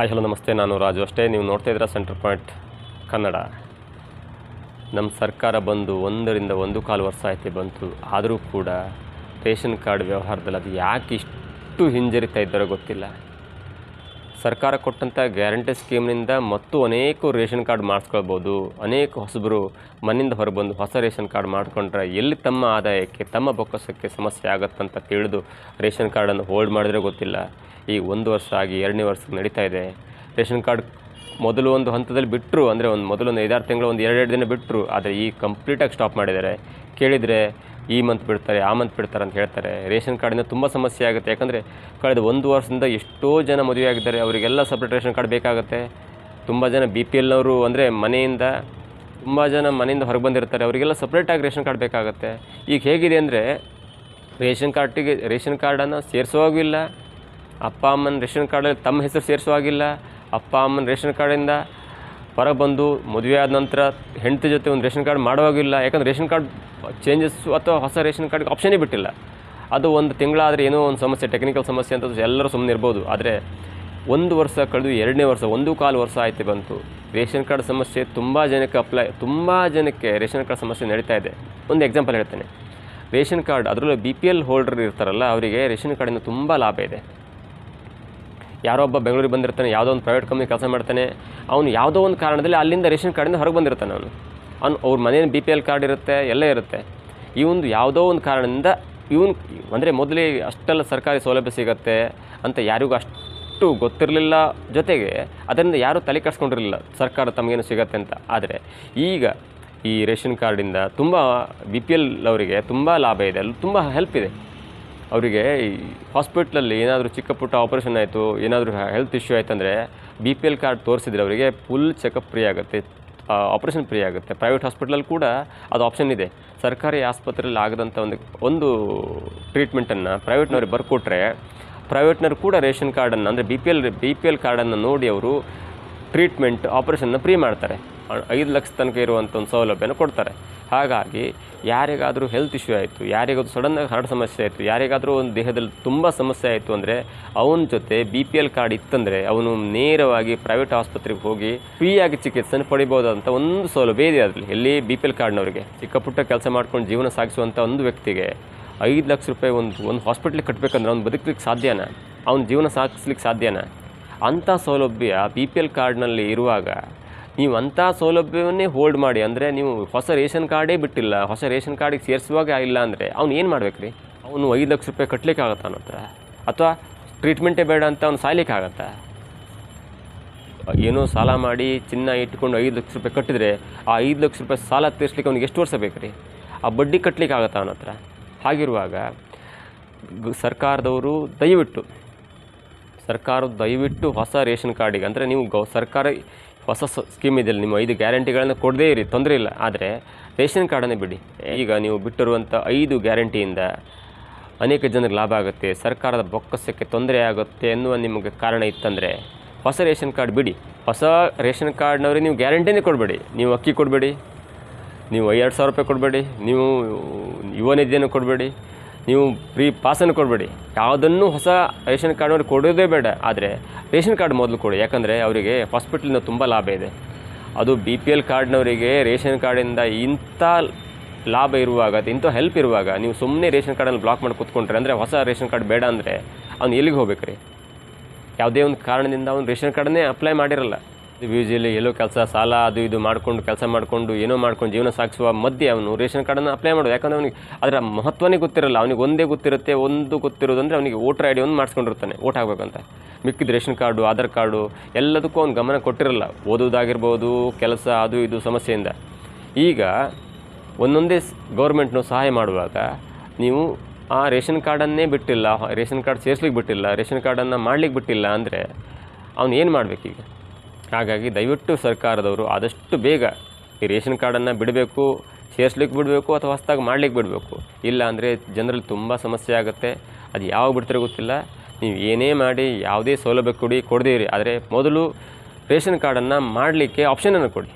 Hi, hello, ನಮಸ್ತೆ. ನಾನು ರಾಜು ಅಷ್ಟೇ. ನೀವು ನೋಡ್ತಾ ಇದ್ದೀರಾ ಸೆಂಟರ್ ಪಾಯಿಂಟ್ ಕನ್ನಡ. ನಮ್ಮ ಸರ್ಕಾರ ಬಂದು ಒಂದರಿಂದ ಒಂದು ಕಾಲು ವರ್ಷ ಆಯಿತು ಬಂತು. ಆದರೂ ಕೂಡ ರೇಷನ್ ಕಾರ್ಡ್ ವ್ಯವಹಾರದಲ್ಲಿ ಅದು ಯಾಕೆ ಇಷ್ಟು ಹಿಂಜರಿತಾ ಇದ್ದಾರೋ ಗೊತ್ತಿಲ್ಲ. ಸರ್ಕಾರ ಕೊಟ್ಟಂಥ ಗ್ಯಾರಂಟಿ ಸ್ಕೀಮ್ನಿಂದ ಮತ್ತು ಅನೇಕ ರೇಷನ್ ಕಾರ್ಡ್ ಮಾಡಿಸ್ಕೊಳ್ಬೋದು. ಅನೇಕ ಹೊಸಬರು ಮನೆಯಿಂದ ಹೊರಬಂದು ಹೊಸ ರೇಷನ್ ಕಾರ್ಡ್ ಮಾಡಿಕೊಂಡ್ರೆ ಎಲ್ಲಿ ತಮ್ಮ ಆದಾಯಕ್ಕೆ, ತಮ್ಮ ಬೊಕ್ಕಸಕ್ಕೆ ಸಮಸ್ಯೆ ಆಗುತ್ತಂತ ತಿಳಿದು ರೇಷನ್ ಕಾರ್ಡನ್ನು ಹೋಲ್ಡ್ ಮಾಡಿದ್ರೆ ಗೊತ್ತಿಲ್ಲ. ಈಗ ಒಂದು ವರ್ಷ ಆಗಿ, ಎರಡನೇ ವರ್ಷಕ್ಕೆ ನಡೀತಾ ಇದೆ. ರೇಷನ್ ಕಾರ್ಡ್ ಮೊದಲು ಒಂದು ಹಂತದಲ್ಲಿ ಬಿಟ್ಟರು ಅಂದರೆ ಒಂದು ಮೊದಲು ಒಂದು ಐದಾರು ತಿಂಗಳು, ಒಂದು ಎರಡೆರಡು ದಿನ ಬಿಟ್ಟರು ಆದರೆ ಈಗ ಕಂಪ್ಲೀಟಾಗಿ ಸ್ಟಾಪ್ ಮಾಡಿದ್ದಾರೆ. ಕೇಳಿದರೆ ಈ ಮಂತ್ ಬಿಡ್ತಾರೆ, ಆ ಮಂತ್ ಬಿಡ್ತಾರೆ ಅಂತ ಹೇಳ್ತಾರೆ. ರೇಷನ್ ಕಾರ್ಡಿಂದ ತುಂಬ ಸಮಸ್ಯೆ ಆಗುತ್ತೆ. ಯಾಕಂದರೆ ಕಳೆದ ಒಂದು ವರ್ಷದಿಂದ ಎಷ್ಟೋ ಜನ ಮದುವೆ ಆಗಿದ್ದಾರೆ. ಅವರಿಗೆಲ್ಲ ಸಪ್ರೇಟ್ ರೇಷನ್ ಕಾರ್ಡ್ ಬೇಕಾಗುತ್ತೆ. ತುಂಬ ಜನ ಬಿ ಪಿ ಎಲ್ನವರು ಅಂದರೆ ಮನೆಯಿಂದ ತುಂಬ ಜನ ಮನೆಯಿಂದ ಹೊರಗೆ ಬಂದಿರ್ತಾರೆ. ಅವರಿಗೆಲ್ಲ ಸಪ್ರೇಟಾಗಿ ರೇಷನ್ ಕಾರ್ಡ್ ಬೇಕಾಗುತ್ತೆ. ಈಗ ಹೇಗಿದೆ ಅಂದರೆ, ರೇಷನ್ ಕಾರ್ಡಿಗೆ, ರೇಷನ್ ಕಾರ್ಡನ್ನು ಸೇರಿಸೋ ಇಲ್ಲ. ಅಪ್ಪ ಅಮ್ಮನ ರೇಷನ್ ಕಾರ್ಡಲ್ಲಿ ತಮ್ಮ ಹೆಸರು ಸೇರಿಸುವಾಗಿಲ್ಲ. ಅಪ್ಪ ಅಮ್ಮನ ರೇಷನ್ ಕಾರ್ಡಿಂದ ಹೊರಗೆ ಬಂದು ಮದುವೆ ಆದ ನಂತರ ಹೆಂಡತಿ ಜೊತೆ ಒಂದು ರೇಷನ್ ಕಾರ್ಡ್ ಮಾಡುವಾಗಿಲ್ಲ. ಯಾಕಂದ್ರೆ ರೇಷನ್ ಕಾರ್ಡ್ ಚೇಂಜಸ್ಸು ಅಥವಾ ಹೊಸ ರೇಷನ್ ಕಾರ್ಡ್ಗೆ ಆಪ್ಷನೇ ಬಿಟ್ಟಿಲ್ಲ. ಅದು ಒಂದು ತಿಂಗಳಾದರೆ ಏನೋ ಒಂದು ಸಮಸ್ಯೆ ಟೆಕ್ನಿಕಲ್ ಸಮಸ್ಯೆ ಅಂತ ಎಲ್ಲರೂ ಸುಮ್ಮನೆ ಇರ್ಬೋದು. ಆದರೆ ಒಂದು ವರ್ಷ ಕಳೆದು ಎರಡನೇ ವರ್ಷ, ಒಂದು ಕಾಲು ವರ್ಷ ಆಯಿತು ಬಂತು. ರೇಷನ್ ಕಾರ್ಡ್ ಸಮಸ್ಯೆ ತುಂಬ ಜನಕ್ಕೆ ಅಪ್ಲೈ ತುಂಬ ಜನಕ್ಕೆ ರೇಷನ್ ಕಾರ್ಡ್ ಸಮಸ್ಯೆ ನಡೀತಾ ಇದೆ. ಒಂದು ಎಕ್ಸಾಂಪಲ್ ಹೇಳ್ತೇನೆ. ರೇಷನ್ ಕಾರ್ಡ್, ಅದರಲ್ಲೂ ಬಿ ಪಿ ಎಲ್ ಹೋಲ್ಡರ್ ಇರ್ತಾರಲ್ಲ, ಅವರಿಗೆ ರೇಷನ್ ಕಾರ್ಡಿಂದ ತುಂಬ ಲಾಭ ಇದೆ. ಯಾರೋ ಒಬ್ಬ ಬೆಂಗಳೂರಿಗೆ ಬಂದಿರ್ತಾನೆ, ಯಾವುದೋ ಒಂದು ಪ್ರೈವೇಟ್ ಕಂಪ್ನಿ ಕೆಲಸ ಮಾಡ್ತಾನೆ, ಅವನು ಯಾವುದೋ ಒಂದು ಕಾರಣದಲ್ಲಿ ಅಲ್ಲಿಂದ ರೇಷನ್ ಕಾರ್ಡಿಂದ ಹೊರಗೆ ಬಂದಿರ್ತಾನೆ ಅವನು. ಅವ್ನು, ಅವ್ರ ಮನೇಲಿ ಬಿ ಪಿ ಎಲ್ ಕಾರ್ಡ್ ಇರುತ್ತೆ, ಎಲ್ಲ ಇರುತ್ತೆ. ಈ ಯಾವುದೋ ಒಂದು ಕಾರಣದಿಂದ ಇವನು, ಅಂದರೆ ಮೊದಲೇ ಅಷ್ಟೆಲ್ಲ ಸರ್ಕಾರಿ ಸೌಲಭ್ಯ ಸಿಗತ್ತೆ ಅಂತ ಯಾರಿಗೂ ಅಷ್ಟು ಗೊತ್ತಿರಲಿಲ್ಲ ಜೊತೆಗೆ ಅದರಿಂದ ಯಾರೂ ತಲೆ ಕಟ್ಸ್ಕೊಂಡಿರಲಿಲ್ಲ ಸರ್ಕಾರ ತಮಗೇನು ಸಿಗತ್ತೆ ಅಂತ. ಆದರೆ ಈಗ ಈ ರೇಷನ್ ಕಾರ್ಡಿಂದ ತುಂಬ ಬಿ ಪಿ ಎಲ್ ಅವರಿಗೆ ತುಂಬ ಲಾಭ ಇದೆ, ಅಲ್ಲಿ ತುಂಬ ಹೆಲ್ಪ್ ಇದೆ. ಅವರಿಗೆ ಈ ಹಾಸ್ಪಿಟ್ಲಲ್ಲಿ ಏನಾದರೂ ಚಿಕ್ಕ ಪುಟ್ಟ ಆಪರೇಷನ್ ಆಯಿತು, ಏನಾದರೂ ಹೆಲ್ತ್ ಇಶ್ಯೂ ಆಯ್ತಂದರೆ ಬಿ ಪಿ ಎಲ್ ಕಾರ್ಡ್ ತೋರಿಸಿದ್ರೆ ಅವರಿಗೆ ಫುಲ್ ಚೆಕಪ್ ಫ್ರೀ ಆಗುತ್ತೆ ಆಪರೇಷನ್ ಫ್ರೀ ಆಗುತ್ತೆ. ಪ್ರೈವೇಟ್ ಹಾಸ್ಪಿಟ್ಲಲ್ಲಿ ಕೂಡ ಅದು ಆಪ್ಷನ್ ಇದೆ. ಸರ್ಕಾರಿ ಆಸ್ಪತ್ರೆಯಲ್ಲಿ ಆಗದಂಥ ಒಂದು ಒಂದು ಟ್ರೀಟ್ಮೆಂಟನ್ನು ಪ್ರೈವೇಟ್ನವ್ರಿಗೆ ಬರ್ಕೊಟ್ರೆ ಪ್ರೈವೇಟ್ನವ್ರು ಕೂಡ ರೇಷನ್ ಕಾರ್ಡನ್ನು ಅಂದರೆ B P L B P L ಕಾರ್ಡನ್ನು ನೋಡಿ ಅವರು ಟ್ರೀಟ್ಮೆಂಟ್ ಆಪ್ರೇಷನ್ನ ಫ್ರೀ ಮಾಡ್ತಾರೆ. ಐದು ಲಕ್ಷ ತನಕ ಇರುವಂಥ ಒಂದು ಸೌಲಭ್ಯನ ಕೊಡ್ತಾರೆ. ಹಾಗಾಗಿ ಯಾರಿಗಾದರೂ ಹೆಲ್ತ್ ಇಶ್ಯೂ ಆಯಿತು, ಯಾರಿಗಾದ್ರೂ ಸಡನ್ನಾಗಿ ಹಾರ್ಟ್ ಸಮಸ್ಯೆ ಆಯಿತು, ಯಾರಿಗಾದರೂ ಒಂದು ದೇಹದಲ್ಲಿ ತುಂಬ ಸಮಸ್ಯೆ ಆಯಿತು ಅಂದರೆ ಅವನ ಜೊತೆ ಬಿ ಪಿ ಎಲ್ ಕಾರ್ಡ್ ಇತ್ತಂದರೆ ಅವನು ನೇರವಾಗಿ ಪ್ರೈವೇಟ್ ಆಸ್ಪತ್ರೆಗೆ ಹೋಗಿ ಫ್ರೀಯಾಗಿ ಚಿಕಿತ್ಸೆಯನ್ನು ಪಡಿಬೋದಾದಂಥ ಒಂದು ಸೌಲಭ್ಯ ಇದೆ ಅದರಲ್ಲಿ. ಎಲ್ಲಿ ಬಿ ಪಿ ಎಲ್ ಕಾರ್ಡ್ನವರಿಗೆ ಚಿಕ್ಕ ಪುಟ್ಟ ಕೆಲಸ ಮಾಡ್ಕೊಂಡು ಜೀವನ ಸಾಗಿಸುವಂಥ ಒಂದು ವ್ಯಕ್ತಿಗೆ ಐದು ಲಕ್ಷ ರೂಪಾಯಿ ಒಂದು ಒಂದು ಹಾಸ್ಪಿಟ್ಲಿಗೆ ಕಟ್ಟಬೇಕಂದ್ರೆ ಅವ್ನು ಬದುಕಲಿಕ್ಕೆ ಸಾಧ್ಯನ? ಅವ್ನ ಜೀವನ ಸಾಗಿಸ್ಲಿಕ್ಕೆ ಸಾಧ್ಯನ? ಅಂಥ ಸೌಲಭ್ಯ ಬಿ ಪಿ ಎಲ್ ಕಾರ್ಡ್ನಲ್ಲಿ ಇರುವಾಗ ನೀವು ಅಂಥ ಸೌಲಭ್ಯವನ್ನೇ ಹೋಲ್ಡ್ ಮಾಡಿ, ಅಂದರೆ ನೀವು ಹೊಸ ರೇಷನ್ ಕಾರ್ಡೇ ಬಿಟ್ಟಿಲ್ಲ, ಹೊಸ ರೇಷನ್ ಕಾರ್ಡಿಗೆ ಸೇರಿಸುವಾಗ ಇಲ್ಲ ಅಂದರೆ ಅವ್ನು ಏನು ಮಾಡ್ಬೇಕು ರೀ ಅವನು ಐದು ಲಕ್ಷ ರೂಪಾಯಿ ಕಟ್ಟಲಿಕ್ಕೆ ಆಗುತ್ತೆ ಅವನ ಹತ್ರ? ಅಥವಾ ಟ್ರೀಟ್ಮೆಂಟೇ ಬೇಡ ಅಂತ ಅವ್ನು ಸಾಯ್ಲಿಕ್ಕೆ ಆಗತ್ತಾ ಏನೋ ಸಾಲ ಮಾಡಿ ಚಿನ್ನ ಇಟ್ಕೊಂಡು ಐದು ಲಕ್ಷ ರೂಪಾಯಿ ಕಟ್ಟಿದರೆ ಆ ಐದು ಲಕ್ಷ ರೂಪಾಯಿ ಸಾಲ ತೀರಿಸ್ಲಿಕ್ಕೆ ಅವ್ನಿಗೆ ಎಷ್ಟು ವರ್ಷ ಬೇಕು ರೀ ಆ ಬಡ್ಡಿ ಕಟ್ಟಲಿಕ್ಕೆ ಆಗತ್ತಾ ಅವನ ಹತ್ರ? ಹಾಗಿರುವಾಗ ಸರ್ಕಾರದವರು ದಯವಿಟ್ಟು ಸರ್ಕಾರ ದಯವಿಟ್ಟು ಹೊಸ ರೇಷನ್ ಕಾರ್ಡಿಗೆ, ಅಂದರೆ ನೀವು ಗೌ, ಸರ್ಕಾರ ಹೊಸ ಸ್ಕೀಮ್ ಇದೆಯಲ್ಲ, ನಿಮ್ಮ ಐದು ಗ್ಯಾರಂಟಿಗಳನ್ನು ಕೊಡದೇ ಇರಿ, ತೊಂದರೆ ಇಲ್ಲ. ಆದರೆ ರೇಷನ್ ಕಾರ್ಡನ್ನೇ ಬಿಡಿ. ಈಗ ನೀವು ಬಿಟ್ಟಿರುವಂಥ ಐದು ಗ್ಯಾರಂಟಿಯಿಂದ ಅನೇಕ ಜನರಿಗೆ ಲಾಭ ಆಗುತ್ತೆ, ಸರ್ಕಾರದ ಬೊಕ್ಕಸಕ್ಕೆ ತೊಂದರೆ ಆಗುತ್ತೆ ಎನ್ನುವ ನಿಮಗೆ ಕಾರಣ ಇತ್ತಂದರೆ ಹೊಸ ರೇಷನ್ ಕಾರ್ಡ್ ಬಿಡಿ. ಹೊಸ ರೇಷನ್ ಕಾರ್ಡ್ನವ್ರಿಗೆ ನೀವು ಗ್ಯಾರಂಟಿನೇ ಕೊಡಬೇಡಿ. ನೀವು ಅಕ್ಕಿ ಕೊಡಬೇಡಿ, ನೀವು ಎರಡು ಸಾವಿರ ರೂಪಾಯಿ ಕೊಡಬೇಡಿ, ನೀವು ಯುವ ನಿಧಿಯನ್ನು ಕೊಡಬೇಡಿ ನೀವು ಫ್ರೀ ಪಾಸನ್ನು ಕೊಡಬೇಡಿ. ಯಾವುದನ್ನು ಹೊಸ ರೇಷನ್ ಕಾರ್ಡ್ನವ್ರಿಗೆ ಕೊಡೋದೇ ಬೇಡ. ಆದರೆ ರೇಷನ್ ಕಾರ್ಡ್ ಮೊದಲು ಕೊಡಿ. ಯಾಕಂದರೆ ಅವರಿಗೆ ಹಾಸ್ಪಿಟ್ಲಿಂದ ತುಂಬ ಲಾಭ ಇದೆ. ಅದು ಬಿ ಪಿ ಎಲ್ ಕಾರ್ಡ್ನವರಿಗೆ ರೇಷನ್ ಕಾರ್ಡಿಂದ ಇಂಥ ಲಾಭ ಇರುವಾಗ ಇಂಥ ಹೆಲ್ಪ್ ಇರುವಾಗ ನೀವು ಸುಮ್ಮನೆ ರೇಷನ್ ಕಾರ್ಡಲ್ಲಿ ಬ್ಲಾಕ್ ಮಾಡಿ ಕೂತ್ಕೊಂಡ್ರೆ ಅಂದರೆ ಹೊಸ ರೇಷನ್ ಕಾರ್ಡ್ ಬೇಡ ಅಂದರೆ ಅವ್ನು ಎಲ್ಲಿಗೆ ಹೋಗ್ಬೇಕು ರೀ ಯಾವುದೇ ಒಂದು ಕಾರಣದಿಂದ ಅವ್ನು ರೇಷನ್ ಕಾರ್ಡನ್ನೇ ಅಪ್ಲೈ ಮಾಡಿರಲ್ಲ. ಯೂಶಲಿ ಎಲ್ಲೋ ಕೆಲಸ, ಸಾಲ ಅದು ಇದು ಮಾಡ್ಕೊಂಡು, ಕೆಲಸ ಮಾಡಿಕೊಂಡು, ಏನೋ ಮಾಡ್ಕೊಂಡು ಜೀವನ ಸಾಗಿಸುವ ಮಧ್ಯೆ ಅವನು ರೇಷನ್ ಕಾರ್ಡನ್ನು ಅಪ್ಲೈ ಮಾಡೋದು ಯಾಕಂದರೆ ಅವನಿಗೆ ಅದರ ಮಹತ್ವನೇ ಗೊತ್ತಿರಲ್ಲ. ಅವನಿಗೆ ಒಂದೇ ಗೊತ್ತಿರುತ್ತೆ, ಒಂದು ಗೊತ್ತಿರೋದಂದರೆ ಅವನಿಗೆ ವೋಟರ್ ಐ ಡಿ ಒಂದು ಮಾಡಿಸ್ಕೊಂಡಿರ್ತಾನೆ. ವೋಟ್ ಆಗಬೇಕಂತ ಮಿಕ್ಕಿದ ರೇಷನ್ ಕಾರ್ಡು, ಆಧಾರ್ ಕಾರ್ಡು, ಎಲ್ಲದಕ್ಕೂ ಅವ್ನು ಗಮನ ಕೊಟ್ಟಿರಲ್ಲ. ಓದೋದಾಗಿರ್ಬೋದು ಕೆಲಸ, ಅದು ಇದು ಸಮಸ್ಯೆಯಿಂದ. ಈಗ ಒಂದೊಂದೇ ಗೌರ್ಮೆಂಟ್ನು ಸಹಾಯ ಮಾಡುವಾಗ ನೀವು ಆ ರೇಷನ್ ಕಾರ್ಡನ್ನೇ ಬಿಟ್ಟಿಲ್ಲ, ರೇಷನ್ ಕಾರ್ಡ್ ಸೇರಿಸ್ಲಿಕ್ಕೆ ಬಿಟ್ಟಿಲ್ಲ, ರೇಷನ್ ಕಾರ್ಡನ್ನು ಮಾಡ್ಲಿಕ್ಕೆ ಬಿಟ್ಟಿಲ್ಲ ಅಂದರೆ ಅವನು ಏನು ಮಾಡಬೇಕೀಗ? ಹಾಗಾಗಿ ದಯವಿಟ್ಟು ಸರ್ಕಾರದವರು ಆದಷ್ಟು ಬೇಗ ಈ ರೇಷನ್ ಕಾರ್ಡನ್ನು ಬಿಡಬೇಕು, ಸೇರಿಸ್ಲಿಕ್ಕೆ ಬಿಡಬೇಕು ಅಥವಾ ಹೊಸ್ದಾಗಿ ಮಾಡ್ಲಿಕ್ಕೆ ಬಿಡಬೇಕು. ಇಲ್ಲ ಅಂದರೆ ಜನರಲ್ಲಿ ತುಂಬ ಸಮಸ್ಯೆ ಆಗುತ್ತೆ. ಅದು ಯಾವಾಗ ಬಿಡ್ತಾರೆ ಗೊತ್ತಿಲ್ಲ. ನೀವು ಏನೇ ಮಾಡಿ, ಯಾವುದೇ ಸೌಲಭ್ಯ ಕೊಡಿ ಕೊಡ್ದೀರಿ ಆದರೆ ಮೊದಲು ರೇಷನ್ ಕಾರ್ಡನ್ನು ಮಾಡಲಿಕ್ಕೆ ಆಪ್ಷನನ್ನು ಕೊಡಿ.